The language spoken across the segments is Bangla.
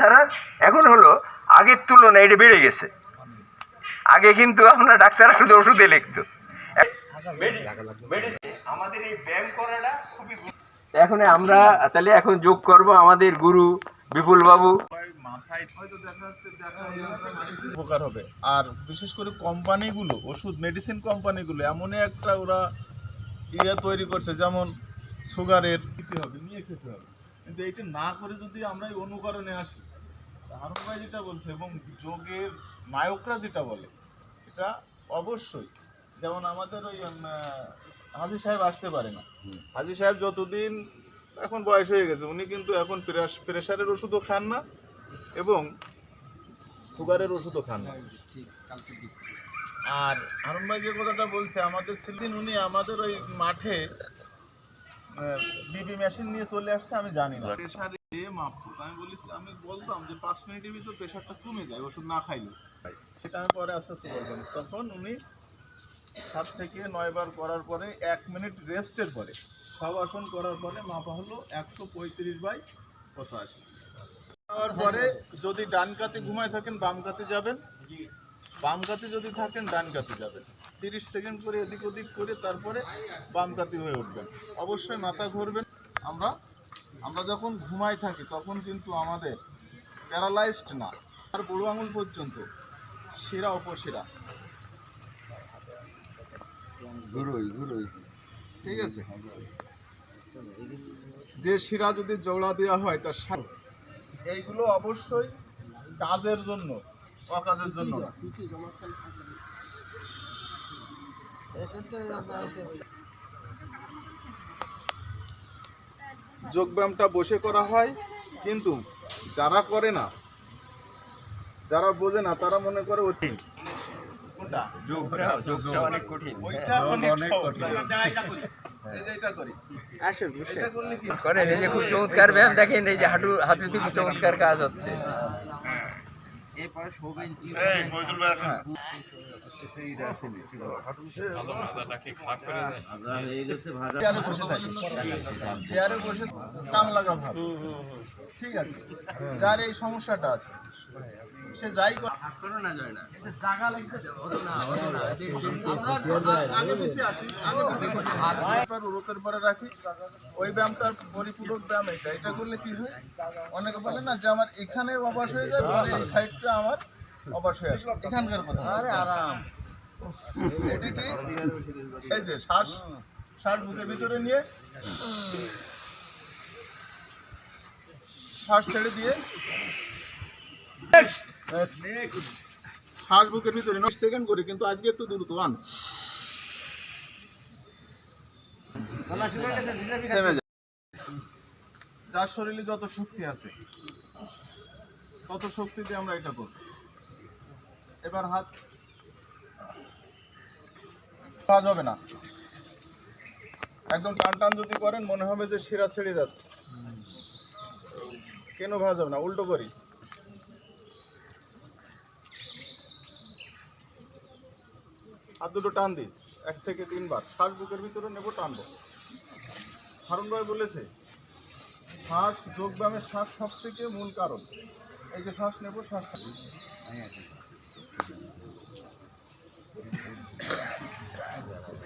সারার এখন হলো আগের তুলনায় এটা বেড়ে গেছে। আগে কিন্তু আমরা ডাক্তার শুধু ওষুধে লিখতো। আমাদের এই ব্যায়াম করাটা খুবই এখন আমরা তাহলে এখন যোগ করব আমাদের গুরু বিপুল বাবু উপকার হবে। আর বিশেষ করে কোম্পানিগুলো ওষুধ মেডিসিন কোম্পানিগুলো এমনই একটা ওরা ইয়ে তৈরি করছে যেমন সুগারের। খেতে হবে নিয়ে খেতে হবে। কিন্তু এইটা না করে যদি আমরা অনুকরণে আসি হারুন ভাই যেটা বলছে এবং যোগের নায়করা যেটা বলে এটা অবশ্যই। যেমন আমাদের ওই হাজি সাহেব আসতে পারে না। হাজি সাহেব যতদিন এখন বয়স হয়ে গেছে উনি কিন্তু এখন প্রেশারের ওষুধও খান না এবং সুগারের ওষুধও খান না। আর হারুন ভাই যে কথাটা বলছে আমাদের সেদিন উনি আমাদের ওই মাঠে বিবি মেশিন নিয়ে চলে আসছে আমি জানি না। প্রেশারে মাপ করতো। আমি আমি বলতাম যে পাঁচ মিনিটের প্রেশারটা কমে যায়, ওষুধ না খাইলে। সেটা পরে আস্তে আস্তে উনি সাত থেকে করার পরে এক মিনিট রেস্টের পরে করার পরে মাপা একশো পঁয়ত্রিশ বাই যদি ডান কাতে ঘুমায় থাকেন, বাম কাতে যাবেন। বাম কাতে যদি থাকেন, ডান কাতে যাবেন। তিরিশ সেকেন্ড করে এদিক ওদিক করে তারপরে বাম কাতে হয়ে উঠবেন। অবশ্যই মাথা ঘুরবেন। আমরা আমরা যখন ঘুমাই থাকি তখন কিন্তু আমাদের প্যারালাইজড না আর বুড়ো আঙুল পর্যন্ত শিরা উপশিরা। ঠিক আছে? যে শিরা যদি জোড়া দেওয়া হয় তার সা- এইগুলো অবশ্যই কাজের জন্য অকাজের জন্য না। যোগব্যায়ামটা বসে করা হয় কিন্তু যারা করে না যারা বোঝে না তারা মনে করে কঠিন। ওইটা অনেক সহজ। এই যে এটা করি। এটা করলে কি? করেন এই যে খুব চমৎকার ব্যায়াম দেখেন এই যে হাঁটু হাতে চমৎকার কাজ হচ্ছে। চেয়ারে বসে চেয়ারে বসে কান লাগা ভাব ঠিক আছে। যার এই সমস্যাটা আছে। সে যাই করে। জাগা লাগতেছে। আমরা আগে পিছিয়ে আসি, আগে পিছিয়ে রোপের পরে রাখি। ওই ব্যায়ামটার পরিপূরক ব্যায়াম এটা। এটা করলে কি হয়? অনেকে বলে না যে আমার এখানে অবাস হয়ে যায় পরে এই সাইডটা আমার অবাস হয়ে আসে। এখানকার কথা। আরে আরাম। এটা কি? এই যে শ্বাস। শ্বাস বুকের ভিতরে নিয়ে শ্বাস ছেড়ে দিয়ে। শ্বাস বুকের ভিতরে নয় সেকেন্ড করে, কিন্তু আজকে একটু দ্রুত যায়। যার শরীরে যত শক্তি আছে, তত শক্তি দিয়ে আমরা এটা করব। এবার হাত কাজ হবে না। একদম টান টান যদি করেন, মনে হবে যে শিরা ছেড়ে যাচ্ছে। কেন ভাজ হবে না? উল্টো করি। হাত দুটো টান দিই এক থেকে তিনবার। শ্বাস বুকের ভিতরে নেব টানবো। হারুন ভাই বলেছে, শ্বাস যোগ ব্যায়ামের শ্বাস সব থেকে মূল কারণ। এই যে শ্বাস নেব, শ্বাস।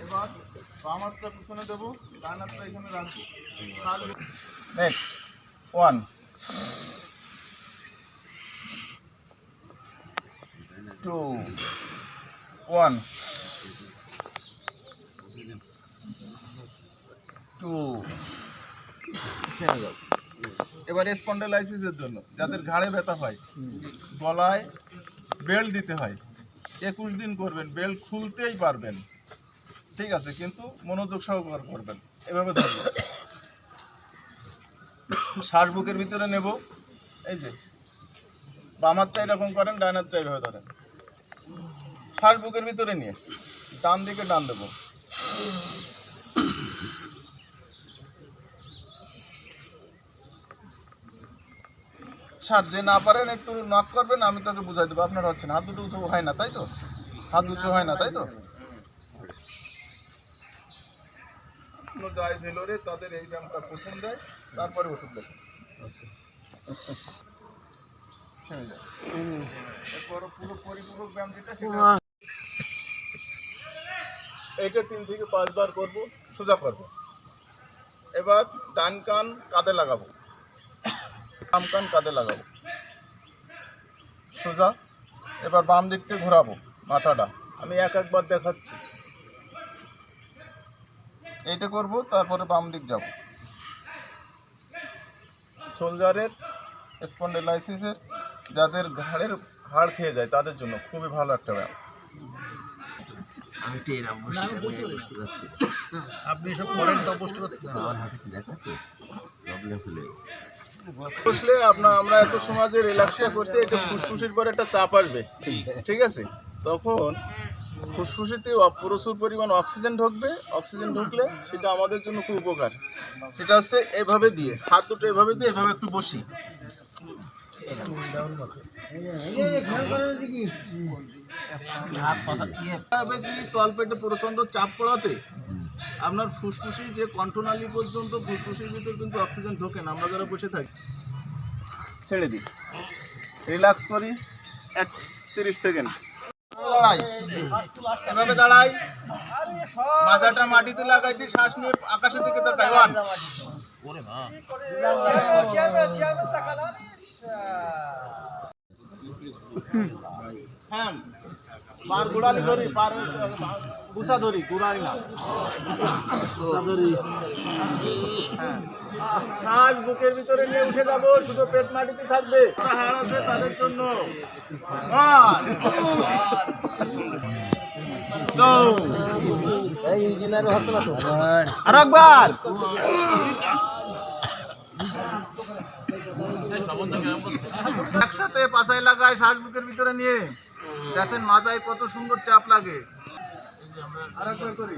এবার বাম পিছনে দেবো, ডান এখানে রাখব। Next one two one two থেমে যাও এবার স্পন্ডেলাইসিসের জন্য যাদের ঘাড়ে ব্যথা হয়, গলায় বেল্ট দিতে হয়, একুশ দিন করবেন বেল্ট খুলতেই পারবেন। ঠিক আছে, কিন্তু মনোযোগ সহকার করবেন। এভাবে ধরবেন। শ্বাস বুকের ভিতরে নেব, এই যে। বাম হাতটা এরকম করেন হাতটা এইভাবে ধরেন। শ্বাস বুকের ভিতরে নিয়ে ডান দিকে ডান দেবো। স্যার যে না পারেন একটু নক করবেন আমি তাকে বুঝাই দেবো। আপনার হচ্ছে না হাত দুটো উঁচু হয় না তাই তো? হাত উঁচু হয় না তাই তো? তাদের এই ব্যায়ামটা প্রথম দেয় তারপরে ওষুধ তিন থেকে পাঁচবার করব সোজা করব। এবার ডান কান কাঁধে লাগাবো। কান কাঁধে লাগাবো। সোজা এবার বাম দিক থেকে ঘোরাবো মাথাটা। আমি এক একবার দেখাচ্ছি। এইটা করব তারপরে বাম দিক যাব। শোলজারের স্পন্ডেলাইসিসের যাদের ঘাড়ের হাড় খেয়ে যায় তাদের জন্য খুবই ভালো একটা ব্যায়াম। আপনি এসব করেন তো বুঝতে পারছেন বসলে আপনার, আমরা এত সমাজে রিল্যাক্সে করছি এটা ফুসফুসের পরে একটা চাপ আসবে। ঠিক আছে? তখন ফুসফুসিতে প্রচুর পরিমাণ অক্সিজেন ঢুকবে। অক্সিজেন ঢুকলে সেটা আমাদের জন্য খুব উপকার। সেটা হচ্ছে এভাবে দিয়ে, হাত দুটো এভাবে দিয়ে এভাবে একটু বসি। তলপেটে প্রচণ্ড চাপ পড়াতে আপনার ফুসফুসি যে কণ্ঠনালী পর্যন্ত ফুসফুসির ভিতর কিন্তু অক্সিজেন ঢোকে না আমরা যারা বসে থাকি। ছেড়ে দিই। রিল্যাক্স করি এক তিরিশ সেকেন্ড। দাঁড়াই। এভাবে দাঁড়াই। মাথাটা মাটিতে লাগাই দিই শ্বাস নিয়ে আকাশের দিকে তাকাই। ওয়ান হ্যাঁ। পার গোড়ালি ধরি পার ধরি না ধরি শ্বাস বুকের ভিতরে নিয়ে উঠে যাব শুধু পেট মাটিতে থাকবে। আছে তাদের জন্য। আর একবার। একসাথে পাছায় লাগায় শ্বাস বুকের ভিতরে নিয়ে। দেখেন মাথায় কত সুন্দর চাপ লাগে। আর একবার করি।